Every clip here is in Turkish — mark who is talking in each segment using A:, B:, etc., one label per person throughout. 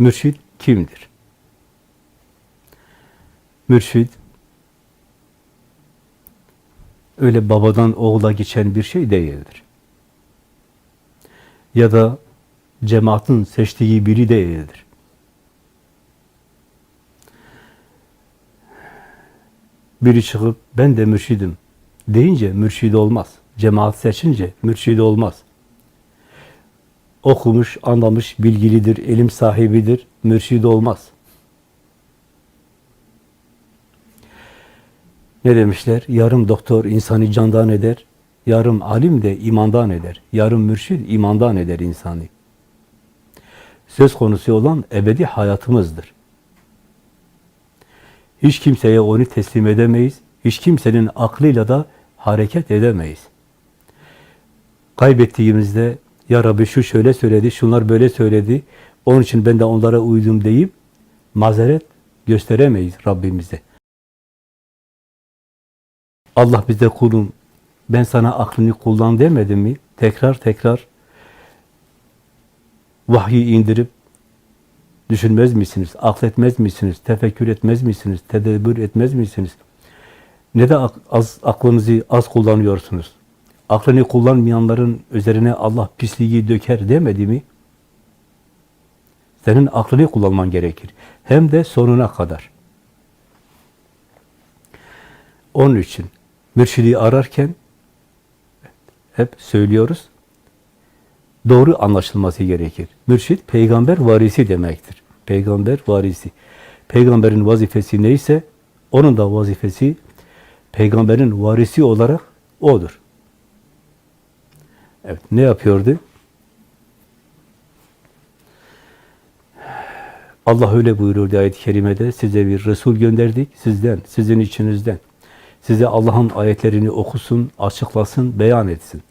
A: Mürşid kimdir? Mürşid öyle babadan oğula geçen bir şey değildir. Ya da cemaatin seçtiği biri değildir. Biri çıkıp ben de mürşidim deyince mürşid olmaz. Cemaat seçince mürşid olmaz. Okumuş, anlamış, bilgilidir, ilim sahibidir, mürşid olmaz. Ne demişler? Yarım doktor insanı candan eder, yarım alim de imandan eder. Yarım mürşid imandan eder insanı. Söz konusu olan ebedi hayatımızdır. Hiç kimseye onu teslim edemeyiz. Hiç kimsenin aklıyla da hareket edemeyiz. Kaybettiğimizde ya Rabbi şu şöyle söyledi, şunlar böyle söyledi, onun için ben de onlara uydum deyip mazeret gösteremeyiz Rabbimize. Allah bize kulum, ben sana aklını kullan demedi mi? Tekrar tekrar vahyi indirip düşünmez misiniz? Akletmez misiniz? Tefekkür etmez misiniz? Tedebbür etmez misiniz? Ne de az, aklınızı az kullanıyorsunuz? Aklını kullanmayanların üzerine Allah pisliği döker demedi mi? Senin aklını kullanman gerekir. Hem de sonuna kadar. Onun için mürşidi ararken hep söylüyoruz. Doğru anlaşılması gerekir. Mürşit peygamber varisi demektir. Peygamber varisi. Peygamberin vazifesi neyse onun da vazifesi peygamberin varisi olarak odur. Evet, ne yapıyordu? Allah öyle buyuruyor ayet-i kerimede. Size bir Resul gönderdik. Sizden, sizin içinizden. Size Allah'ın ayetlerini okusun, açıklasın, beyan etsin.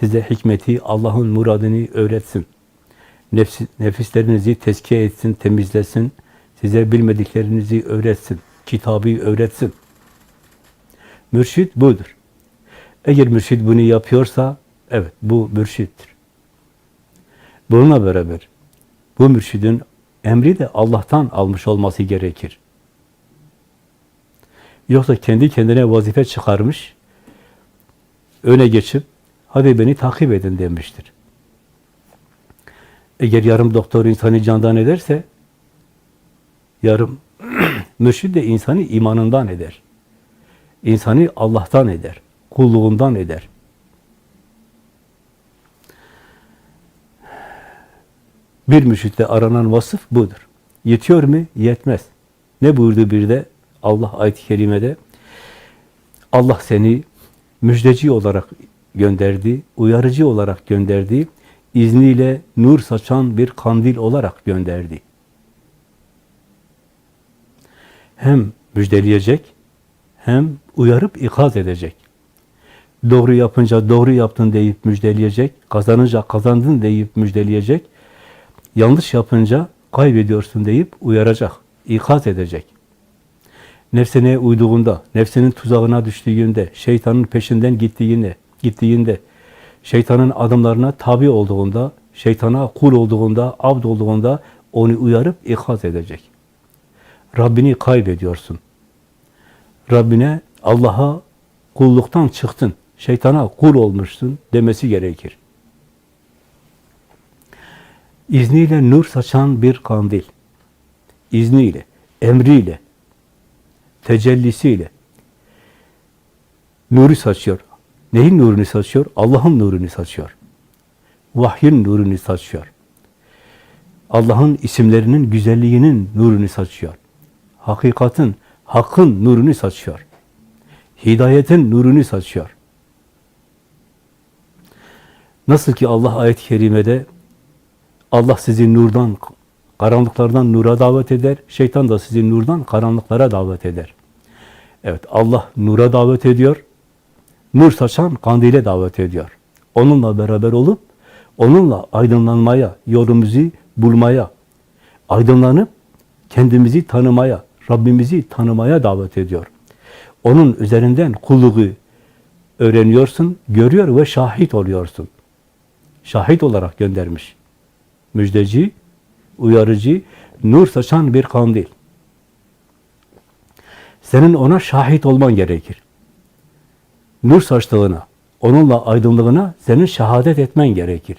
A: Size hikmeti, Allah'ın muradını öğretsin. Nefsi, nefislerinizi tezkiye etsin, temizlesin. Size bilmediklerinizi öğretsin. Kitabı öğretsin. Mürşid budur. Eğer mürşid bunu yapıyorsa, evet bu mürşittir. Bununla beraber bu mürşidin emri de Allah'tan almış olması gerekir. Yoksa kendi kendine vazife çıkarmış, öne geçip, hadi beni takip edin demiştir. Eğer yarım doktor insanı candan ederse, yarım mürşid de insanı imanından eder. İnsanı Allah'tan eder, kulluğundan eder. Bir mürşitte aranan vasıf budur. Yetiyor mu? Yetmez. Ne buyurdu bir de Allah ayet-i kerimede? Allah seni müjdeci olarak gönderdi, uyarıcı olarak gönderdi, izniyle nur saçan bir kandil olarak gönderdi. Hem müjdeleyecek, hem uyarıp ikaz edecek. Doğru yapınca doğru yaptın deyip müjdeleyecek, kazanınca kazandın deyip müjdeleyecek, yanlış yapınca kaybediyorsun deyip uyaracak, ikaz edecek. Nefsine uyduğunda, nefsinin tuzağına düştüğünde, şeytanın peşinden gittiğinde, gittiğinde, şeytanın adımlarına tabi olduğunda, şeytana kul olduğunda, abd olduğunda onu uyarıp ikaz edecek. Rabbini kaybediyorsun. Rabbine, Allah'a kulluktan çıktın, şeytana kul olmuşsun demesi gerekir. İzniyle nur saçan bir kandil. İzniyle, emriyle, tecellisiyle nuru saçıyor. Neyin nurunu saçıyor? Allah'ın nurunu saçıyor. Vahyin nurunu saçıyor. Allah'ın isimlerinin güzelliğinin nurunu saçıyor. Hakikatin, hakkın nurunu saçıyor. Hidayetin nurunu saçıyor. Nasıl ki Allah ayet-i kerimede Allah sizi nurdan, karanlıklardan nura davet eder. Şeytan da sizi nurdan karanlıklara davet eder. Evet, Allah nura davet ediyor. Nur saçan kandile davet ediyor. Onunla beraber olup, onunla aydınlanmaya, yolumuzu bulmaya, aydınlanıp kendimizi tanımaya, Rabbimizi tanımaya davet ediyor. Onun üzerinden kulluğu öğreniyorsun, görüyor ve şahit oluyorsun. Şahit olarak göndermiş müjdeci, uyarıcı, nur saçan bir kandil. Senin ona şahit olman gerekir. Nur saçtığına, onunla aydınlığına senin şehadet etmen gerekir.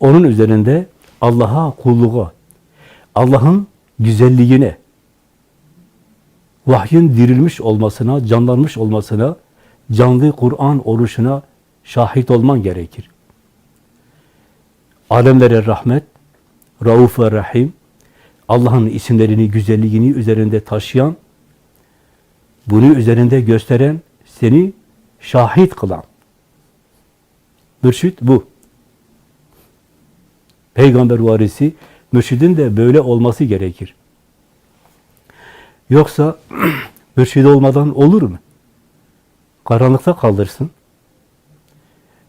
A: Onun üzerinde Allah'a kulluğa, Allah'ın güzelliğine, vahyin dirilmiş olmasına, canlanmış olmasına, canlı Kur'an oluşuna şahit olman gerekir. Alemlere rahmet, Rauf ve Rahim, Allah'ın isimlerini, güzelliğini üzerinde taşıyan, bunu üzerinde gösteren, seni şahit kılan. Mürşit bu. Peygamber varisi, mürşidin de böyle olması gerekir. Yoksa mürşid olmadan olur mu? Karanlıkta kaldırsın.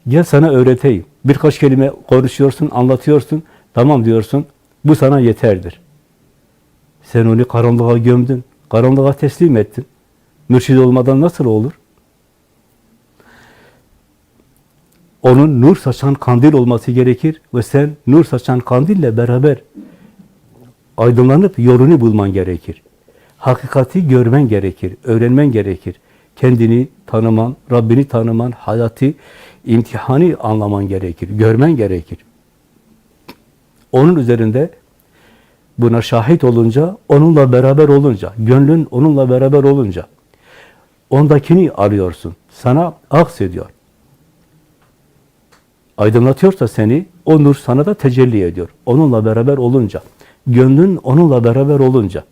A: Gel sana öğreteyim. Birkaç kelime konuşuyorsun, anlatıyorsun. Tamam diyorsun. Bu sana yeterdir. Sen onu karanlığa gömdün. Karanlığa teslim ettin. Mürşid olmadan nasıl olur? Onun nur saçan kandil olması gerekir ve sen nur saçan kandille beraber aydınlanıp yolunu bulman gerekir. Hakikati görmen gerekir, öğrenmen gerekir. Kendini tanıman, Rabbini tanıman, hayatı, imtihanı anlaman gerekir, görmen gerekir. Onun üzerinde buna şahit olunca, onunla beraber olunca, gönlün onunla beraber olunca, ondakini arıyorsun, sana aksediyor. Aydınlatıyorsa seni, o nur sana da tecelli ediyor. Onunla beraber olunca, gönlün onunla beraber olunca.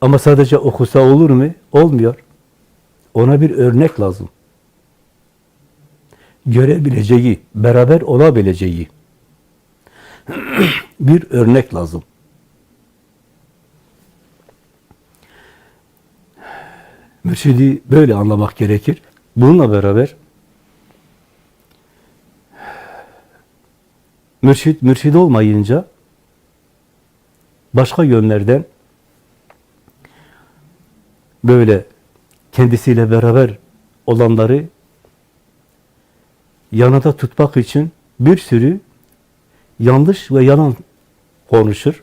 A: Ama sadece okusa olur mu? Olmuyor. Ona bir örnek lazım. Görebileceği, beraber olabileceği bir örnek lazım. Mürşidi böyle anlamak gerekir. Bununla beraber mürşid, mürşid olmayınca başka yönlerden böyle kendisiyle beraber olanları yanında tutmak için bir sürü yanlış ve yalan konuşur.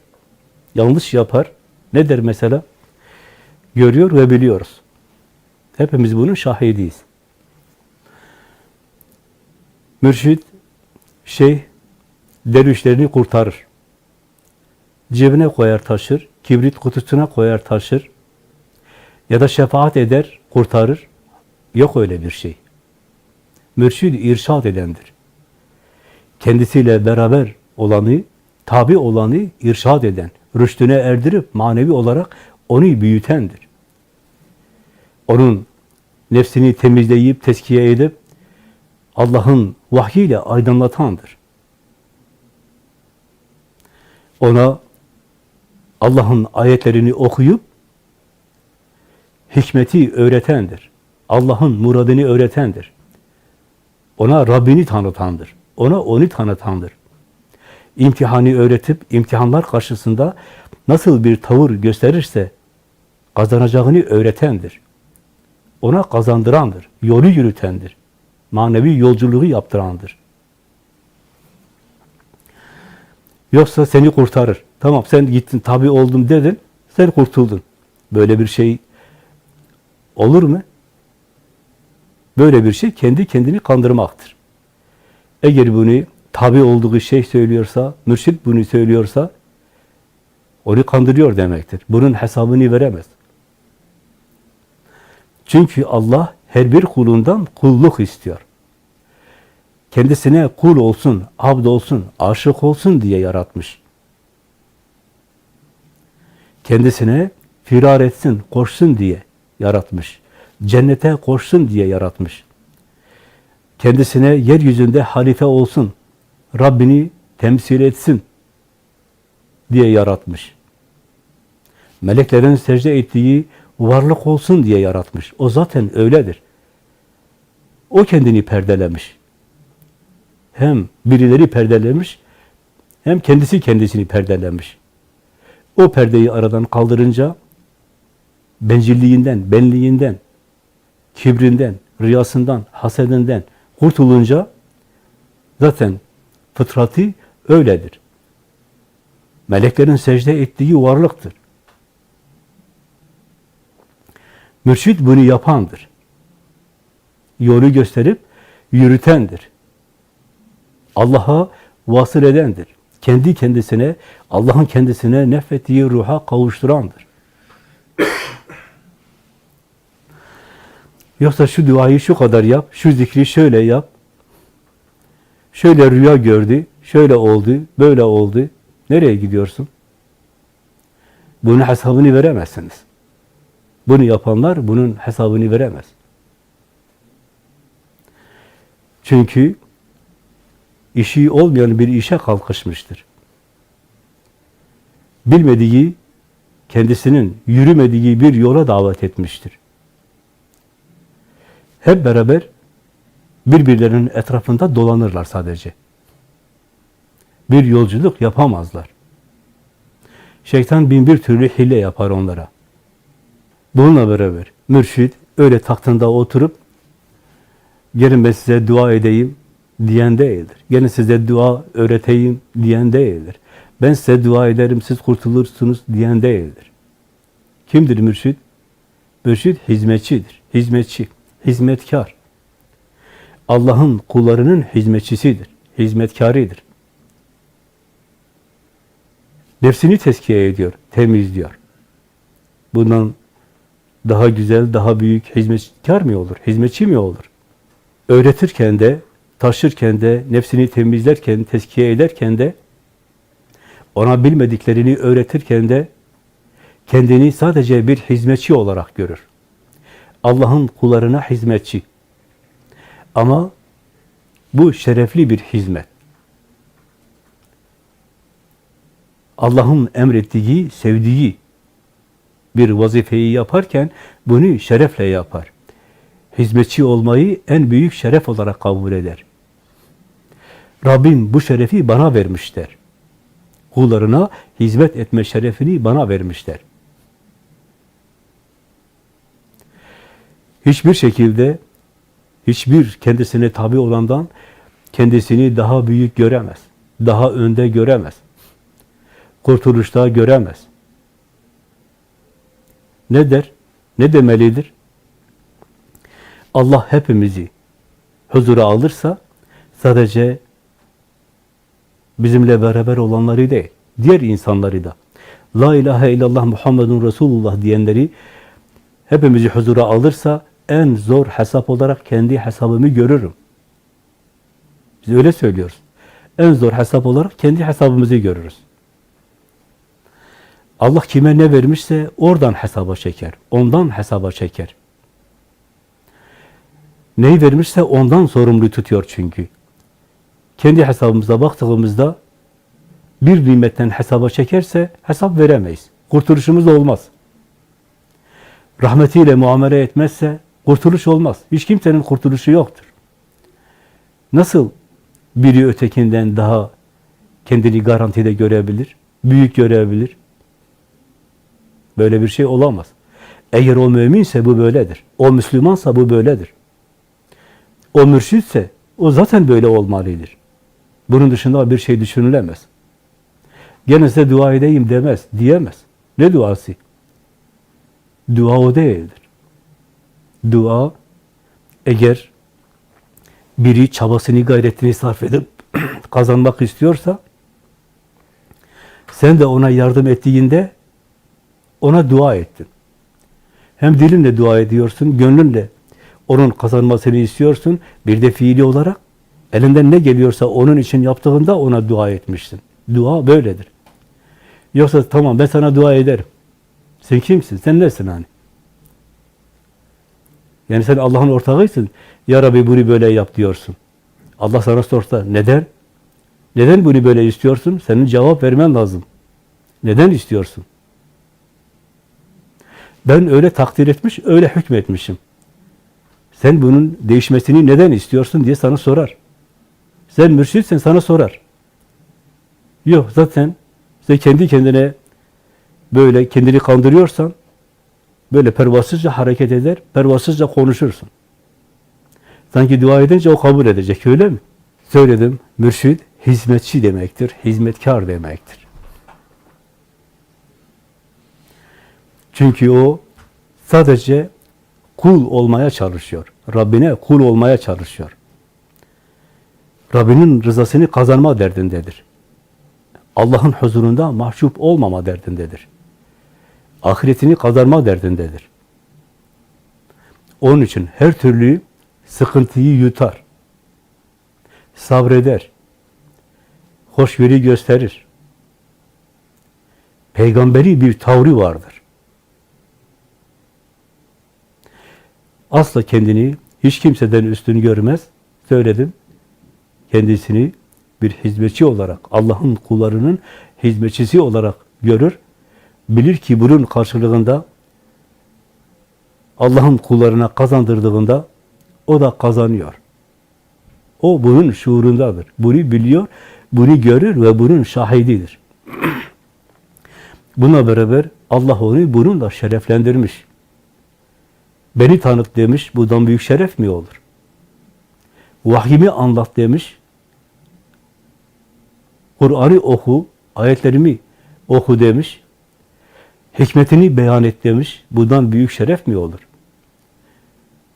A: Yanlış yapar. Ne der mesela? Görüyor ve biliyoruz. Hepimiz bunun şahidiyiz. Mürşid, şey, dervişlerini kurtarır. Cebine koyar taşır, kibrit kutusuna koyar taşır, ya da şefaat eder, kurtarır. Yok öyle bir şey. Mürşid irşad edendir. Kendisiyle beraber olanı, tabi olanı irşad eden, rüştüne erdirip manevi olarak onu büyütendir. Onun nefsini temizleyip, teskiye edip Allah'ın vahyiyle aydınlatandır. Ona Allah'ın ayetlerini okuyup hikmeti öğretendir. Allah'ın muradını öğretendir. Ona Rabbini tanıtandır. Ona onu tanıtandır. İmtihanı öğretip imtihanlar karşısında nasıl bir tavır gösterirse kazanacağını öğretendir. Ona kazandırandır. Yolu yürütendir. Manevi yolculuğu yaptırandır. Yoksa seni kurtarır. Tamam sen gittin tabi oldum dedin. Sen kurtuldun. Böyle bir şey Olur mu? Böyle bir şey kendi kendini kandırmaktır. Eğer bunu tabi olduğu şey söylüyorsa, mürşit bunu söylüyorsa, onu kandırıyor demektir. Bunun hesabını veremez. Çünkü Allah her bir kulundan kulluk istiyor. Kendisine kul olsun, abd olsun, aşık olsun diye yaratmış. Kendisine firar etsin, koşsun diye yaratmış. Cennete koşsun diye yaratmış. Kendisine yeryüzünde halife olsun, Rabbini temsil etsin diye yaratmış. Meleklerin secde ettiği varlık olsun diye yaratmış. O zaten öyledir. O kendini perdelemiş. Hem birileri perdelemiş, hem kendisi kendisini perdelemiş. O perdeyi aradan kaldırınca bencilliğinden, benliğinden, kibrinden, riyasından, hasedinden kurtulunca zaten fıtratı öyledir. Meleklerin secde ettiği varlıktır. Mürşid bunu yapandır. Yolu gösterip yürütendir. Allah'a vasıl edendir. Kendi kendisine, Allah'ın kendisine nefettiği ruha kavuşturandır. Yoksa şu duayı şu kadar yap, şu zikri şöyle yap, şöyle rüya gördü, şöyle oldu, böyle oldu. Nereye gidiyorsun? Bunun hesabını veremezsiniz. Bunu yapanlar bunun hesabını veremez. Çünkü işi olmayan bir işe kalkışmıştır. Bilmediği, kendisinin yürümediği bir yola davet etmiştir. Hep beraber birbirlerinin etrafında dolanırlar sadece. Bir yolculuk yapamazlar. Şeytan bin bir türlü hile yapar onlara. Bununla beraber mürşid öyle tahtında oturup gelin ben size dua edeyim diyen değildir. Gelin size dua öğreteyim diyen değildir. Ben size dua ederim siz kurtulursunuz diyen değildir. Kimdir mürşid? Mürşid hizmetçidir. Hizmetçi, hizmetkar. Allah'ın kullarının hizmetçisidir. Hizmetkarıdır. Nefsini tezkiye ediyor, temizliyor. Bundan daha güzel, daha büyük hizmetkar mı olur? Hizmetçi mi olur? Öğretirken de, taşırken de, nefsini temizlerken, tezkiye ederken de, ona bilmediklerini öğretirken de, kendini sadece bir hizmetçi olarak görür. Allah'ın kullarına hizmetçi. Ama bu şerefli bir hizmet. Allah'ın emrettiği, sevdiği bir vazifeyi yaparken bunu şerefle yapar. Hizmetçi olmayı en büyük şeref olarak kabul eder. Rabbim bu şerefi bana vermişler. Kullarına hizmet etme şerefini bana vermişler. Hiçbir şekilde hiçbir kendisine tabi olandan kendisini daha büyük göremez. Daha önde göremez. Kurtuluşta göremez. Ne der? Ne demelidir? Allah hepimizi huzura alırsa sadece bizimle beraber olanları değil, diğer insanları da La ilahe illallah Muhammedun Resulullah diyenleri hepimizi huzura alırsa en zor hesap olarak kendi hesabımı görürüm. Biz öyle söylüyoruz. En zor hesap olarak kendi hesabımızı görürüz. Allah kime ne vermişse oradan hesaba çeker. Ondan hesaba çeker. Neyi vermişse ondan sorumlu tutuyor çünkü. Kendi hesabımıza baktığımızda bir nimetten hesaba çekerse hesap veremeyiz. Kurtuluşumuz olmaz. Rahmetiyle muamele etmezse kurtuluş olmaz. Hiç kimsenin kurtuluşu yoktur. Nasıl biri ötekinden daha kendini garantide görebilir, büyük görebilir? Böyle bir şey olamaz. Eğer o müminse bu böyledir. O Müslümansa bu böyledir. O mürşitse o zaten böyle olmalıdır. Bunun dışında bir şey düşünülemez. Gene size dua edeyim demez, diyemez. Ne duası? Dua o değildir. Dua eğer biri çabasını, gayretini sarf edip kazanmak istiyorsa sen de ona yardım ettiğinde ona dua ettin. Hem dilinle dua ediyorsun, gönlünle onun kazanmasını istiyorsun. Bir de fiili olarak elinden ne geliyorsa onun için yaptığında ona dua etmişsin. Dua böyledir. Yoksa tamam ben sana dua ederim. Sen kimsin? Sen nesin hani? Yani sen Allah'ın ortağıysın. Ya Rabbi bunu böyle yap diyorsun. Allah sana sorsa neden? Neden bunu böyle istiyorsun? Senin cevap vermen lazım. Neden istiyorsun? Ben öyle takdir etmiş, öyle hükmetmişim. Sen bunun değişmesini neden istiyorsun diye sana sorar. Sen mürşitsen sana sorar. Yok zaten sen kendi kendine böyle kendini kandırıyorsan böyle pervasızca hareket eder, pervasızca konuşursun. Sanki dua edince o kabul edecek öyle mi? Söyledim, mürşid hizmetçi demektir, hizmetkar demektir. Çünkü o sadece kul olmaya çalışıyor. Rabbine kul olmaya çalışıyor. Rabbinin rızasını kazanma derdindedir. Allah'ın huzurunda mahcup olmama derdindedir. Ahiretini kazanma derdindedir. Onun için her türlü sıkıntıyı yutar. Sabreder. Hoşgörü gösterir. Peygamberi bir tavrı vardır. Asla kendini hiç kimseden üstün görmez. Söyledim. Kendisini bir hizmetçi olarak, Allah'ın kullarının hizmetçisi olarak görür. Bilir ki bunun karşılığında Allah'ın kullarına kazandırdığında o da kazanıyor. O bunun şuurundadır. Bunu biliyor, bunu görür ve bunun şahididir. Buna beraber Allah onu bununla şereflendirmiş. Beni tanıt demiş, bundan büyük şeref mi olur? Vahyimi anlat demiş. Kur'an'ı oku, ayetlerimi oku demiş. Hikmetini beyan et demiş. Bundan büyük şeref mi olur?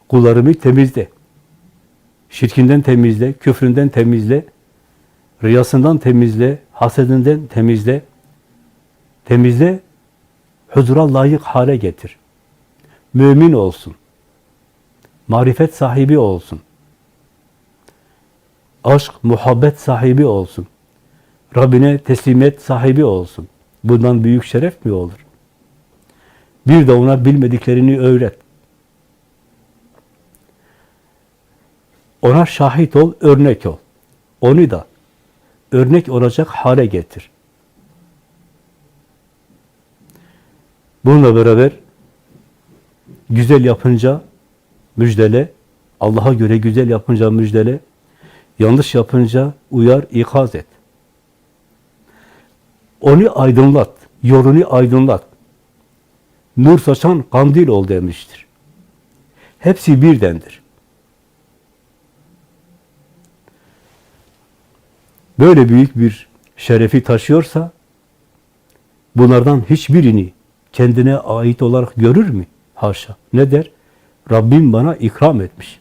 A: Kullarımı temizle. Şirkinden temizle, küfründen temizle, riyasından temizle, hasedinden temizle, temizle, huzura layık hale getir. Mümin olsun. Marifet sahibi olsun. Aşk, muhabbet sahibi olsun. Rabbine teslimiyet sahibi olsun. Bundan büyük şeref mi olur? Bir de ona bilmediklerini öğret. Ona şahit ol, örnek ol. Onu da örnek olacak hale getir. Bununla beraber güzel yapınca müjdele, Allah'a göre güzel yapınca müjdele, yanlış yapınca uyar, ikaz et. Onu aydınlat, yolunu aydınlat. Nur saçan kandil ol demiştir. Hepsi birdendir. Böyle büyük bir şerefi taşıyorsa, bunlardan hiçbirini kendine ait olarak görür mü? Haşa. Ne der? Rabbim bana ikram etmiş.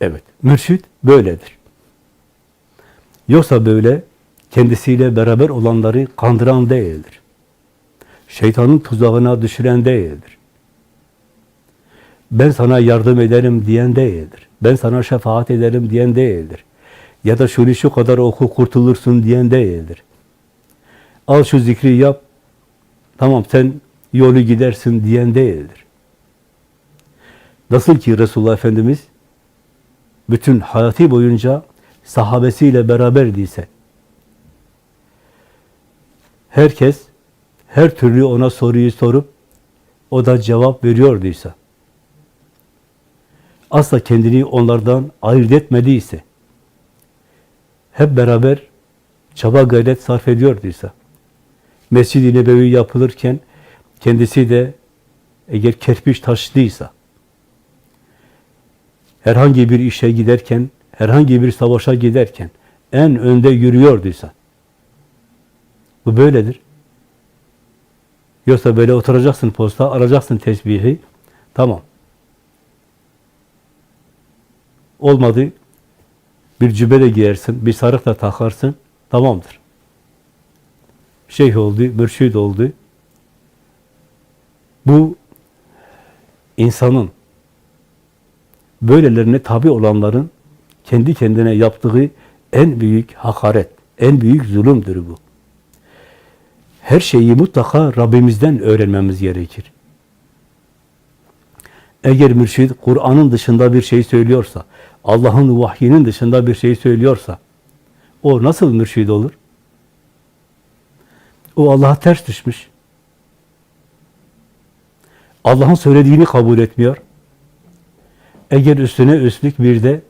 A: Evet, mürşit böyledir. Yoksa böyle kendisiyle beraber olanları kandıran değildir. Şeytanın tuzağına düşüren değildir. Ben sana yardım ederim diyen değildir. Ben sana şefaat ederim diyen değildir. Ya da şunu şu kadar oku kurtulursun diyen değildir. Al şu zikri yap, tamam sen yolu gidersin diyen değildir. Nasıl ki Resulullah Efendimiz bütün hayatı boyunca sahabesiyle beraberdiyse, herkes her türlü ona soruyu sorup o da cevap veriyorduysa, asla kendini onlardan ayırt etmediyse, hep beraber çaba gayret sarf ediyorduysa, Mescid-i Nebevi yapılırken kendisi de eğer kerpiç taşıdıysa, herhangi bir işe giderken, herhangi bir savaşa giderken en önde yürüyorduysa, bu böyledir. Yoksa böyle oturacaksın posta, alacaksın tesbihi, tamam. Olmadı, bir cübbe de giyersin, bir sarık da takarsın, tamamdır. Şeyh oldu, mürşid oldu. Bu insanın, böylelerine tabi olanların kendi kendine yaptığı en büyük hakaret, en büyük zulümdür bu. Her şeyi mutlaka Rabbimizden öğrenmemiz gerekir. Eğer mürşid Kur'an'ın dışında bir şey söylüyorsa, Allah'ın vahyinin dışında bir şey söylüyorsa, o nasıl mürşid olur? O Allah'a ters düşmüş. Allah'ın söylediğini kabul etmiyor. Eğer üstüne üstlük bir de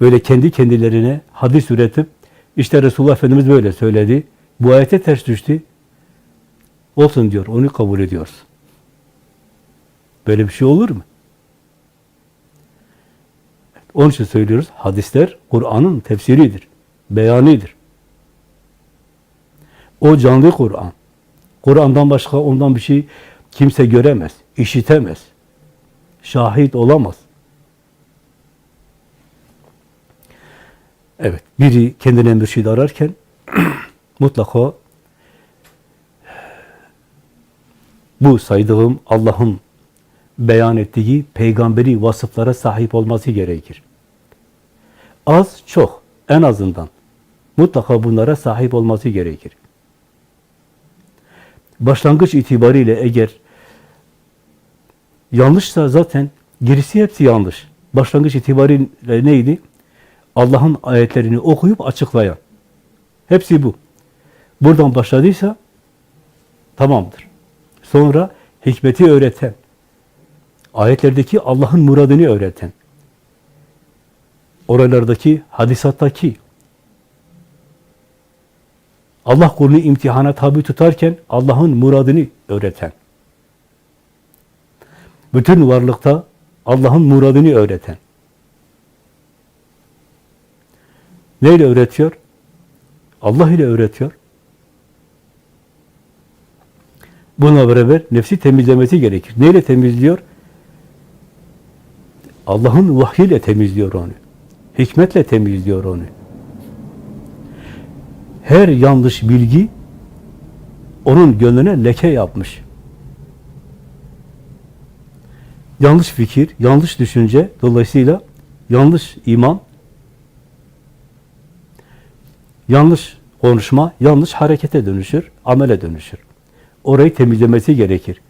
A: böyle kendi kendilerine hadis üretip, işte Resulullah Efendimiz böyle söyledi, bu ayete ters düştü, olsun diyor, onu kabul ediyoruz. Böyle bir şey olur mu? Onun için söylüyoruz, hadisler Kur'an'ın tefsiridir, beyanidir. O canlı Kur'an. Kur'an'dan başka ondan bir şey kimse göremez, işitemez, şahit olamaz. Evet, biri kendine mürşid ararken mutlaka bu saydığım Allah'ın beyan ettiği peygamberi vasıflara sahip olması gerekir. Az, çok, en azından mutlaka bunlara sahip olması gerekir. Başlangıç itibariyle eğer yanlışsa zaten gerisi hepsi yanlış. Başlangıç itibariyle neydi? Allah'ın ayetlerini okuyup açıklayan. Hepsi bu. Buradan başladıysa tamamdır. Sonra hikmeti öğreten, ayetlerdeki Allah'ın muradını öğreten, oralardaki, hadisattaki, Allah kulunu imtihana tabi tutarken Allah'ın muradını öğreten, bütün varlıkta Allah'ın muradını öğreten, neyle öğretiyor? Allah ile öğretiyor. Bununla beraber nefsi temizlemesi gerekir. Neyle temizliyor? Allah'ın vahyiyle temizliyor onu. Hikmetle temizliyor onu. Her yanlış bilgi onun gönlüne leke yapmış. Yanlış fikir, yanlış düşünce, dolayısıyla yanlış iman, yanlış konuşma, yanlış harekete dönüşür, amele dönüşür. Orayı temizlemesi gerekir.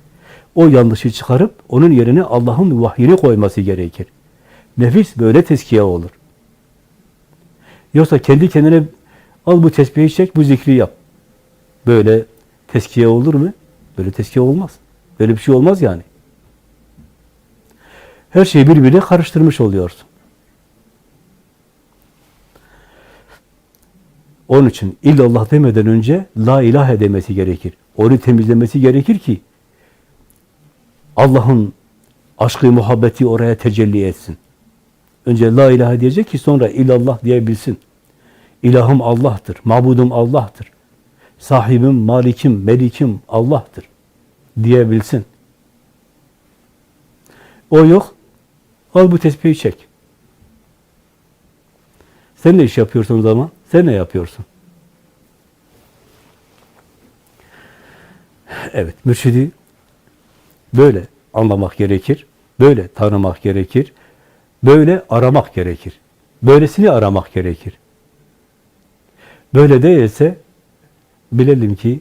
A: O yanlışı çıkarıp onun yerine Allah'ın vahyini koyması gerekir. Nefis böyle tezkiye olur. Yoksa kendi kendine al bu tesbihi çek, bu zikri yap. Böyle tezkiye olur mu? Böyle tezkiye olmaz. Böyle bir şey olmaz yani. Her şeyi birbirine karıştırmış oluyorsun. Onun için illallah demeden önce la ilahe demesi gerekir. Onu temizlemesi gerekir ki Allah'ın aşkı, muhabbeti oraya tecelli etsin. Önce la ilahe diyecek ki sonra illallah diyebilsin. İlahım Allah'tır, mabudum Allah'tır. Sahibim, malikim, melikim Allah'tır diyebilsin. O yok. Al bu tesbihi çek. Sen ne iş yapıyorsun o zaman? Sen ne yapıyorsun? Evet, mürşidi böyle anlamak gerekir, böyle tanımak gerekir, böyle aramak gerekir. Böylesini aramak gerekir. Böyle değilse bilelim ki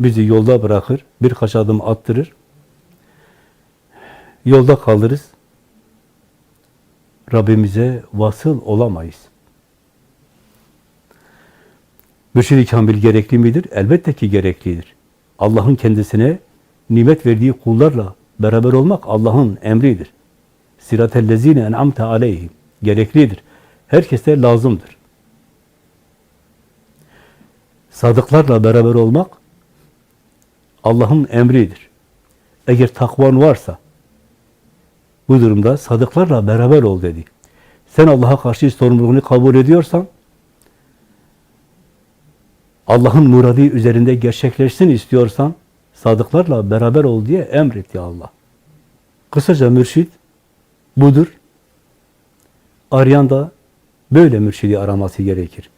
A: bizi yolda bırakır, birkaç adım attırır, yolda kalırız, Rabbimize vasıl olamayız. Mürşid-i Kamil gerekli midir? Elbette ki gereklidir. Allah'ın kendisine nimet verdiği kullarla beraber olmak Allah'ın emridir. Siratellezine en'amte aleyhim. Gereklidir. Herkese lazımdır. Sadıklarla beraber olmak Allah'ın emridir. Eğer takvan varsa bu durumda sadıklarla beraber ol dedi. Sen Allah'a karşı sorumluluğunu kabul ediyorsan Allah'ın muradı üzerinde gerçekleşsin istiyorsan sadıklarla beraber ol diye emretti Allah. Kısaca mürşid budur. Arayan da böyle mürşidi araması gerekir.